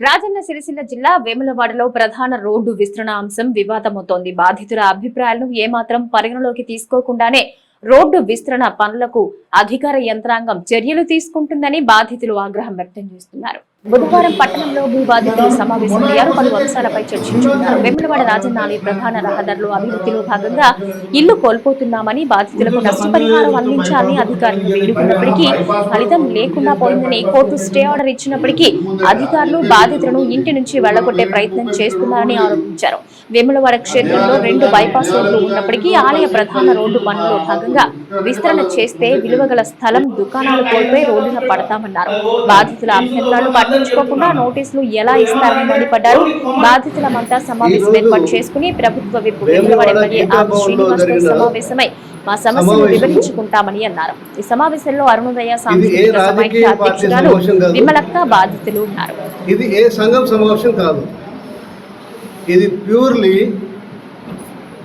రాజన్న సిరిసిల్ల జిల్లా వేములవాడలో ప్రధాన రోడ్డు విస్తరణ అంశం వివాదమవుతోంది. బాధితుల అభిప్రాయాలను ఏమాత్రం పరిగణలోకి తీసుకోకుండానే రోడ్డు విస్తరణ పనులకు అధికార యంత్రాంగం చర్యలు తీసుకుంటుందని బాధితులు ఆగ్రహం వ్యక్తం చేస్తున్నారు. బుధవారం పట్టణంలో భూబాధితులు సమావేశమయ్యారు పలు అంశాలపై చర్చించుకున్నారు. వెములవాడ ఆలయ ప్రధాన రహదారులు అభివృద్ధిలో భాగంగా ఇల్లు కోల్పోతున్నామని బాధితులకు నష్టపరిహారం అందించాలని అధికారులు వేడుకున్నప్పటికీ ఫలితం లేకుండా పోయిందని కోర్టు స్టే ఆర్డర్ ఇచ్చినప్పటికీ అధికారులు బాధితులను ఇంటి నుంచి వెళ్ళగొట్టే ప్రయత్నం చేస్తున్నారని ఆరోపించారు. వేములవాడ క్షేత్రంలో రెండు బైపాస్ రోడ్లు ఉన్నప్పటికీ ఆలయ ప్రధాన రోడ్డు పనుల్లో భాగంగా విస్తరణ చేస్తే విలువగల స్థలం దుకాణాలు కోల్పోయి రోడ్డున పడతామన్నారు. బాధితుల అభ్యంతరాలు పట్టించుకోకుండా నోటీసులు ఎలా ఇస్తారని మండిపడ్డారు బాధితులమంతా సమావేశం ఏర్పాటు చేసుకుని ప్రభుత్వ విప్ వేములవాడ ఎమ్మెల్యే ఆర్ శ్రీనివాస్తో సమావేశమై మా సమస్యను వివరించుకుంటామని అన్నారు. ఈ సమావేశంలో అరుణోదయ సాంస్కృతిక సమైక్య అధ్యక్షురాలు విమలక్క బాధితులు ఉన్నారు. ఇది ఏ సంఘం సమావేశం కాదు. ఇది ప్యూర్లీ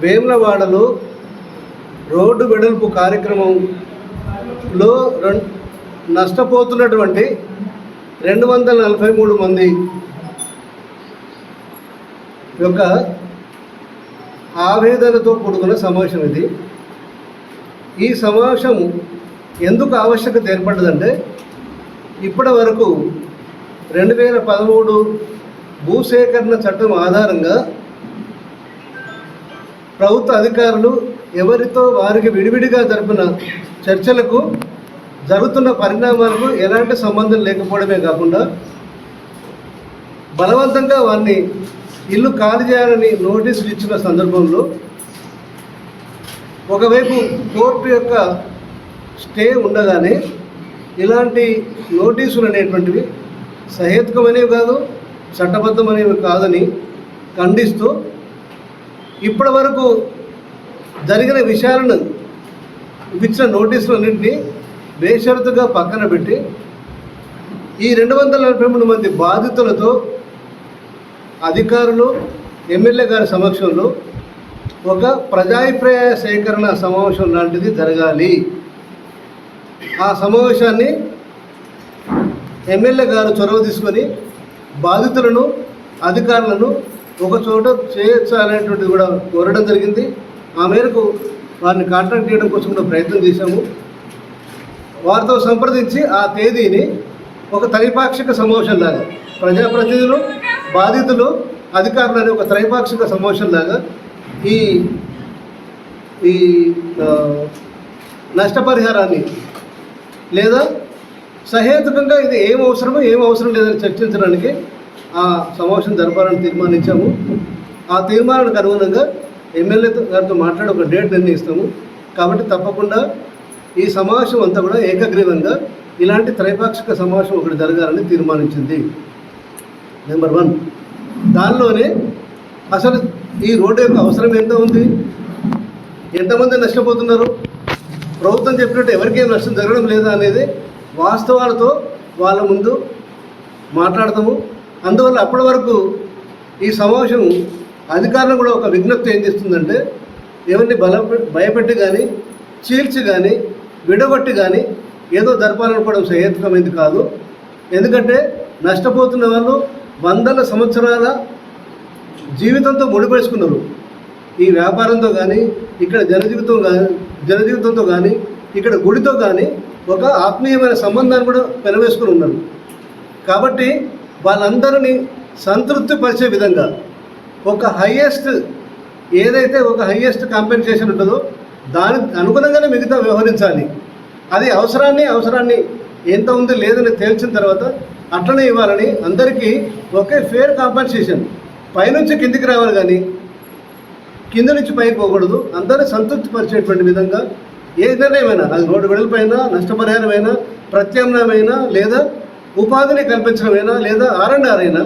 వేములవాడలో రోడ్డు వెడల్పు కార్యక్రమంలో నష్టపోతున్నటువంటి రెండు వందల నలభై మూడు మంది యొక్క ఆవేదనతో కూడుకున్న సమావేశం ఇది. ఈ సమావేశం ఎందుకు ఆవశ్యకత ఏర్పడ్డదంటే ఇప్పటి వరకు రెండు వేల పదమూడు భూసేకరణ చట్టం ఆధారంగా ప్రభుత్వ అధికారులు ఎవరితో వారికి విడివిడిగా జరిపిన చర్చలకు జరుగుతున్న పరిణామాలకు ఎలాంటి సంబంధం లేకపోవడమే కాకుండా బలవంతంగా వారిని ఇల్లు ఖాళీ చేయాలని నోటీసులు ఇచ్చిన సందర్భంలో ఒకవైపు కోర్టు యొక్క స్టే ఉండగానే ఇలాంటి నోటీసులు అనేటువంటివి సహేతుకమనేవి కాదు చట్టబద్ధమనేవి కాదని ఖండిస్తూ ఇప్పటి వరకు జరిగిన విషయాలను ఇచ్చిన నోటీసులన్నింటినీ బేషరతుగా పక్కన పెట్టి ఈ రెండు వందల నలభై మూడు మంది బాధితులతో అధికారులు ఎమ్మెల్యే గారి సమక్షంలో ఒక ప్రజాభిప్రాయ సేకరణ సమావేశం లాంటిది జరగాలి. ఆ సమావేశాన్ని ఎమ్మెల్యే గారు చొరవ తీసుకొని బాధితులను అధికారులను ఒక చోట చేర్చాలనేటువంటిది కూడా కోరడం జరిగింది. ఆ మేరకు వారిని కాంటాక్ట్ చేయడం కోసం కూడా ప్రయత్నం చేశాము. వారితో సంప్రదించి ఆ తేదీని ఒక త్రైపాక్షిక సమావేశం లాగా ప్రజాప్రతినిధులు బాధితులు అధికారులు అనే ఒక త్రైపాక్షిక సమావేశం లాగా ఈ ఈ నష్టపరిహారాన్ని లేదా సహేతుకంగా ఇది ఏం అవసరమో ఏం అవసరం లేదని చర్చించడానికి ఆ సమావేశం జరపాలని తీర్మానించాము. ఆ తీర్మానానికి అనుగుణంగా ఎమ్మెల్యే గారితో మాట్లాడి ఒక డేట్ నిర్ణయిస్తాము. కాబట్టి తప్పకుండా ఈ సమావేశం అంతా కూడా ఏకగ్రీవంగా ఇలాంటి త్రైపాక్షిక సమావేశం ఒకటి జరగాలని తీర్మానించింది. నెంబర్ వన్ దానిలోనే అసలు ఈ రోడ్డు యొక్క అవసరం ఎంత ఉంది? ఎంతమంది నష్టపోతున్నారు? ప్రభుత్వం చెప్పినట్టు ఎవరికేం నష్టం జరగడం లేదా అనేది వాస్తవాలతో వాళ్ళ ముందు మాట్లాడతాము. అందువల్ల అప్పటి వరకు ఈ సమావేశం అధికారులు కూడా ఒక విజ్ఞప్తి ఏం చేస్తుందంటే ఎవరిని బల భయపెట్టి కానీ చీల్చి కానీ విడగొట్టి కానీ ఏదో జరపాలనుకోవడం సహేతుకమైంది కాదు. ఎందుకంటే నష్టపోతున్న వాళ్ళు వందల సంవత్సరాల జీవితంతో ముడిపేసుకున్నారు. ఈ వ్యాపారంతో కానీ ఇక్కడ జనజీవితం కానీ జనజీవితంతో కానీ ఇక్కడ గుడితో కానీ ఒక ఆత్మీయమైన సంబంధాన్ని కూడా పెనవేసుకుని ఉన్నారు. కాబట్టి వాళ్ళందరినీ సంతృప్తిపరిచే విధంగా ఒక హయ్యెస్ట్ ఏదైతే ఒక హయ్యెస్ట్ కాంపెన్సేషన్ ఉంటుందో దాని అనుగుణంగానే మిగతా వ్యవహరించాలి. అది అవసరాన్ని అవసరాన్ని ఎంత ఉంది లేదని తేల్చిన తర్వాత అట్లనే ఇవ్వాలని అందరికీ ఒకే ఫేర్ కాంపెన్సేషన్. పైనుంచి కిందికి రావాలి కానీ కింద నుంచి పైకి పోకూడదు. అందరినీ సంతృప్తిపరిచేటువంటి విధంగా ఏ నిర్ణయమైనా అది రోడ్డు వెడల్పైనా నష్టపరిహారమైనా ప్రత్యామ్నాయమైనా లేదా ఉపాధిని కల్పించడమైనా లేదా ఆర్ఎండ్ఆర్ అయినా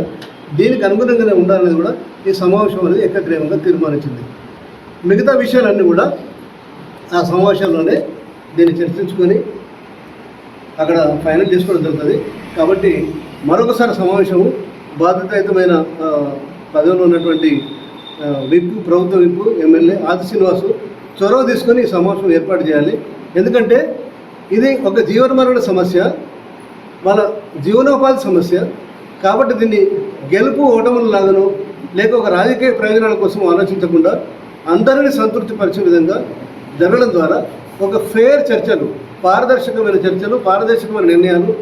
దీనికి అనుగుణంగానే ఉండాలనేది కూడా ఈ సమావేశం అనేది ఏకగ్రీవంగా తీర్మానించింది. మిగతా విషయాలన్నీ కూడా ఆ సమావేశంలోనే దీన్ని చర్చించుకొని అక్కడ ఫైనల్ చేసుకోవడం జరుగుతుంది. కాబట్టి మరొకసారి సమావేశము బాధ్యతాయుతమైన పదవిలో ఉన్నటువంటి విప్ ప్రభుత్వ విప్ ఎమ్మెల్యే ఆది శ్రీనివాసు చొరవ తీసుకొని ఈ సమావేశం ఏర్పాటు చేయాలి. ఎందుకంటే ఇది ఒక జీవన మరణ సమస్య వాళ్ళ జీవనోపాధి సమస్య. కాబట్టి దీన్ని గెలుపు ఓటములు లాగను లేక ఒక రాజకీయ ప్రయోజనాల కోసం ఆలోచించకుండా అందరినీ సంతృప్తిపరిచే విధంగా జరగడం ద్వారా ఒక ఫేర్ చర్చలు పారదర్శకమైన చర్చలు పారదర్శకమైన నిర్ణయాలు